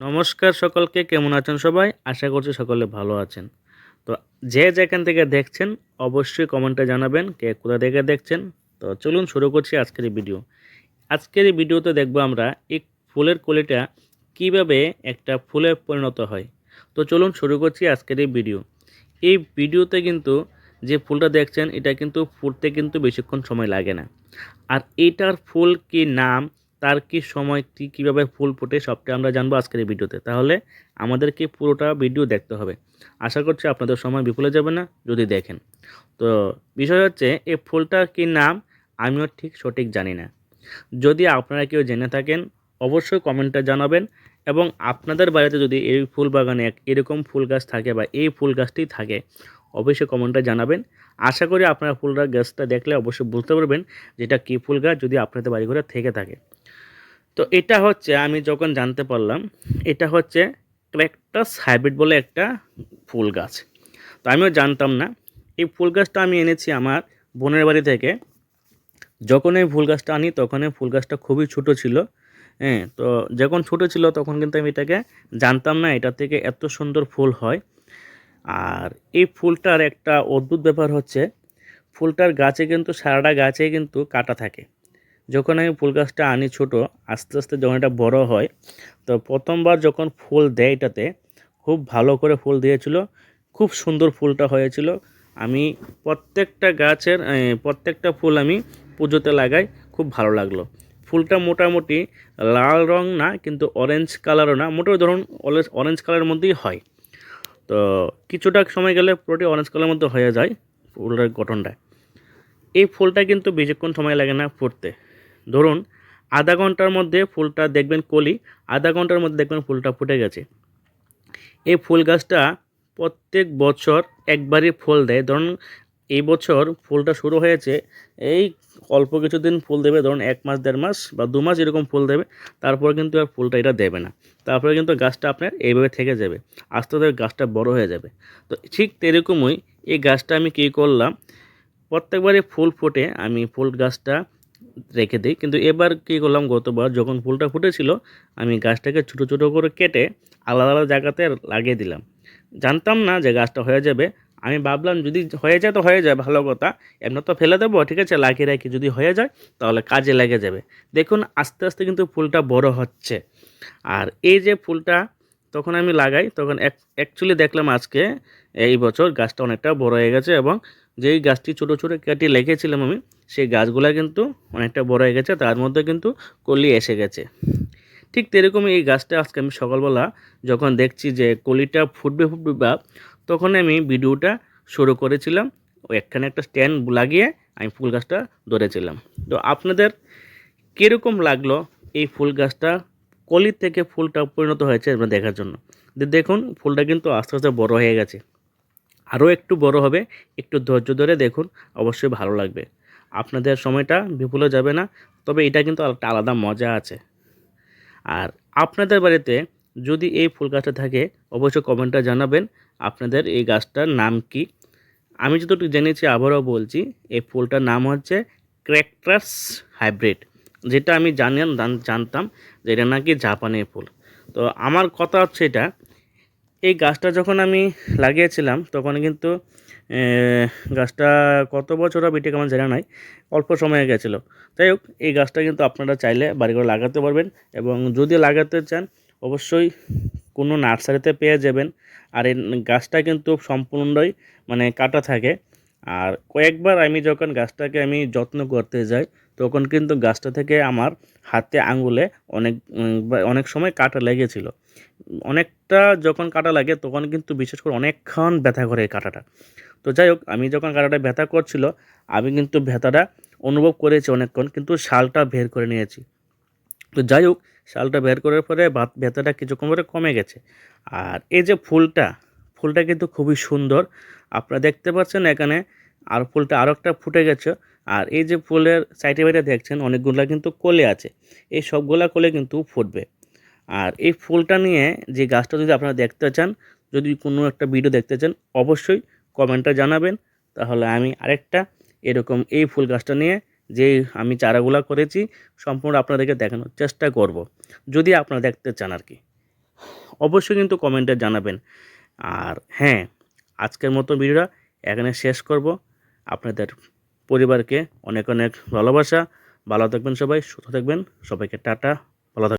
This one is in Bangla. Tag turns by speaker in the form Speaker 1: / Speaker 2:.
Speaker 1: নমস্কার সকলকে, কেমন আছেন সবাই? আশা করছি সকলে ভালো আছেন। তো যে যেখান থেকে দেখছেন, অবশ্যই কমেন্টে জানাবেন কে কোথা থেকে দেখছেন। তো চলুন শুরু করছি আজকের ভিডিও আজকের ভিডিওতে দেখব আমরা এই ফুলের কলিটা কীভাবে একটা ফুলে পরিণত হয়। তো চলুন শুরু করছি আজকের এই ভিডিও এই ভিডিওতে কিন্তু যে ফুলটা দেখছেন, এটা কিন্তু ফুটতে কিন্তু বেশিক্ষণ সময় লাগে না। আর এটার ফুল কি নাম তার কি সময় কি কীভাবে ফুল ফোটে সবটা আমরা জানব আজকের এই ভিডিওতে। তাহলে আমাদেরকে পুরোটা ভিডিও দেখতে হবে। আশা করছি আপনাদের সময় বিফলে যাবে না, যদি দেখেন। তো বিষয় হচ্ছে এই ফুলটার কি নাম? আমিও ঠিক সঠিক জানি না। যদি আপনারা কেউ জেনে থাকেন, অবশ্যই কমেন্টে জানাবেন এবং আপনাদের বাড়িতে যদি এই ফুল বাগানে এরকম ফুল গাছ থাকে বা এই ফুল গাছটি থাকে, অবশ্যই কমেন্টে জানাবেন। আশা করি আপনারা ফুল গাছটা দেখলে অবশ্যই বুঝতে পারবেন যেটা কী ফুল গাছ যদি আপনাদের বাড়ি ঘরে থেকে থাকে। তো এটা হচ্ছে আমি যখন জানতে পারলাম, এটা হচ্ছে ক্র্যাকটাস হাইব্রিড বলে একটা ফুল গাছ। তো আমিও জানতাম না। এই ফুল গাছটা আমি এনেছি আমার বোনের বাড়ি থেকে। যখন এই ফুল গাছটা আনি, তখন এই ফুল গাছটা খুবই ছোট ছিল। হ্যাঁ তো যখন ছোট ছিল, তখন কিন্তু আমি এটাকে জানতাম না, এটা থেকে এত সুন্দর ফুল হয়। আর এই ফুলটার একটা অদ্ভুত ব্যাপার হচ্ছে, ফুলটার গাছে কিন্তু, সারাটা গাছে কিন্তু কাটা থাকে। যখন আমি ফুল গাছটা আনি ছোট, আস্তে আস্তে যখন এটা বড় হয়, তো প্রথমবার যখন ফুল দেয় এটাতে, খুব ভালো করে ফুল দিয়েছিল, খুব সুন্দর ফুলটা হয়েছিল। আমি প্রত্যেকটা গাছের প্রত্যেকটা ফুল আমি পুজোতে লাগাই, খুব ভালো লাগল। ফুলটা মোটামুটি লাল রং না, কিন্তু অরেঞ্জ কালারও না মোটামুটি ধরুন অরেঞ্জ কালারের মধ্যেই হয়। তো কিছুটা সময় গেলে পুরোটি অরেঞ্জ কালারের মধ্যে হয়ে যায়, ফুলের গঠনটা। এই ফুলটা কিন্তু বেশিক্ষণ সময় লাগে না ফুটতে। ধরুন, আধা ঘণ্টার মধ্যে ফুলটা দেখবেন কলি, আধা ঘণ্টার মধ্যে দেখবেন ফুলটা ফুটে গেছে। এই ফুল গাছটা প্রত্যেক বছর একবারই ফুল দেয়। ধরুন, এই বছর ফুলটা শুরু হয়েছে, এই অল্প কিছুদিন ফুল দেবে, ধরুন, এক মাস, দেড় মাস বা দু মাস এরকম ফুল দেবে, তারপর কিন্তু আর ফুলটা এটা দেবে না। তারপরে কিন্তু গাছটা আপনার এইভাবে থেকে যাবে, আস্তে আস্তে গাছটা বড় হয়ে যাবে। তো ঠিক এরকমই এই গাছটা আমি কী করলাম, প্রত্যেকবারই ফুল ফোটে আমি ফুল গাছটা রেখে দিই। কিন্তু এবার কী করলাম, গতবার যখন ফুলটা ফুটেছিল, আমি গাছটাকে ছোটো ছোটো করে কেটে আলাদা আলাদা জায়গাতে লাগিয়ে দিলাম। জানতাম না যে গাছটা হয়ে যাবে। আমি ভাবলাম, যদি হয়ে যায় তো হয়ে যায়, ভালো কথা। এমনি তো ফেলে দেবো, ঠিক আছে, লাগিয়ে রাখি। যদি হয়ে যায়, তাহলে কাজে লেগে যাবে। দেখুন, আস্তে আস্তে কিন্তু ফুলটা বড় হচ্ছে। আর এই যে ফুলটা তখন আমি লাগাই, তখন অ্যাকচুয়ালি দেখলাম আজকে, এই বছর গাছটা অনেকটা বড় হয়ে গেছে এবং যেই গাছটি ছোটো ছোটো কেটে লেগেছিলাম আমি, সেই গাছগুলা কিন্তু অনেকটা বড় হয়ে গেছে, তার মধ্যে কিন্তু কলি এসে গেছে। ঠিক তেরকমই এই গাছটা আজকে আমি সকালবেলা যখন দেখছি যে কলিটা ফুটবে ফুটবে বা, তখন আমি ভিডিওটা শুরু করেছিলাম একখানে একটা স্ট্যান্ড লাগিয়ে আমি ফুল গাছটা ধরেছিলাম। তো আপনাদের কীরকম লাগল এই ফুল গাছটা, কলি থেকে ফুলটা পরিণত হয়েছে আপনারা দেখার জন্য? দেখুন, ফুলটা কিন্তু আস্তে আস্তে বড় হয়ে গেছে। আরও একটু বড় হবে, একটু ধৈর্য ধরে দেখুন, অবশ্যই ভালো লাগবে। আপনাদের সময়টা বিপুলে যাবে না, তবে এটা কিন্তু একটা আলাদা মজা আছে। আর আপনাদের বাড়িতে যদি এই ফুল গাছটা থাকে, অবশ্যই কমেন্টটা জানাবেন আপনাদের এই গাছটার নাম কি। আমি যতটুকু জেনেছি, আবারও বলছি, এই ফুলটার নাম হচ্ছে ক্র্যাকটাস হাইব্রিড, যেটা আমি জানি জান- জানতাম যে এটা নাকি জাপানি ফুল। তো আমার কথা হচ্ছে এটা এই গাছটা যখন আমি লাগিয়েছিলাম, তখন কিন্তু গাছটা কত বছর হবে এটা আমার জানা নাই, অল্প সময় গেছিল। যাই হোক, এই গাছটা কিন্তু আপনারা চাইলে বাড়ি করে লাগাতে পারবেন এবং যদি লাগাতে চান, অবশ্যই কোনো নার্সারিতে পেয়ে যাবেন। আর এই গাছটা কিন্তু সম্পূর্ণই মানে কাটা থাকে। আর কয়েকবার আমি যখন গাছটাকে আমি যত্ন করতে যাই তখন কিন্তু গাছটা থেকে আমার হাতে আঙুলে অনেক অনেক সময় কাটা লেগেছিল। অনেকটা যখন কাটা লাগে তখন কিন্তু বিশেষ করে অনেকক্ষণ ব্যথা করে এই কাটাটা। তো যাই হোক, আমি যখন কাটাটা ব্যথা করছিল, আমি কিন্তু ব্যথাটা অনুভব করেছি অনেকক্ষণ, কিন্তু শালটা বের করে নিয়েছি। তো যাই হোক, শালটা বের করার পরে ব্যথাটা কিছুক্ষণ পরে কমে গেছে। আর এই যে ফুলটা ফুলটা কিন্তু খুবই সুন্দর। আপনারা দেখতে পাচ্ছেন এখানে, আর ফুলটা আরও একটা ফুটে গেছে। আর এই যে ফুলের সাইডে বাইডে দেখছেন, অনেকগুলা কিন্তু কলে আছে। এই সবগুলা কলে কিন্তু ফুটবে। আর এই ফুলটা নিয়ে যে গাছটা যদি আপনারা দেখতে চান, যদি কোনো একটা ভিডিও দেখতে চান, অবশ্যই কমেন্টে জানাবেন। তাহলে আমি আরেকটা এরকম এই ফুল গাছটা নিয়ে যে আমি চারাগুলা করেছি, সম্পূর্ণ আপনাদেরকে দেখানোর চেষ্টা করব। যদি আপনারা দেখতে চান আর কি, অবশ্যই কিন্তু কমেন্টে জানাবেন। আর হ্যাঁ আজকের মতো ভিডিওটা এখানে শেষ করব। আপনাদের পরিবারকে অনেক অনেক ভালোবাসা। ভালো থাকবেন সবাই সুস্থ থাকবেন। সবাইকে টাটা ভালো থাকবেন।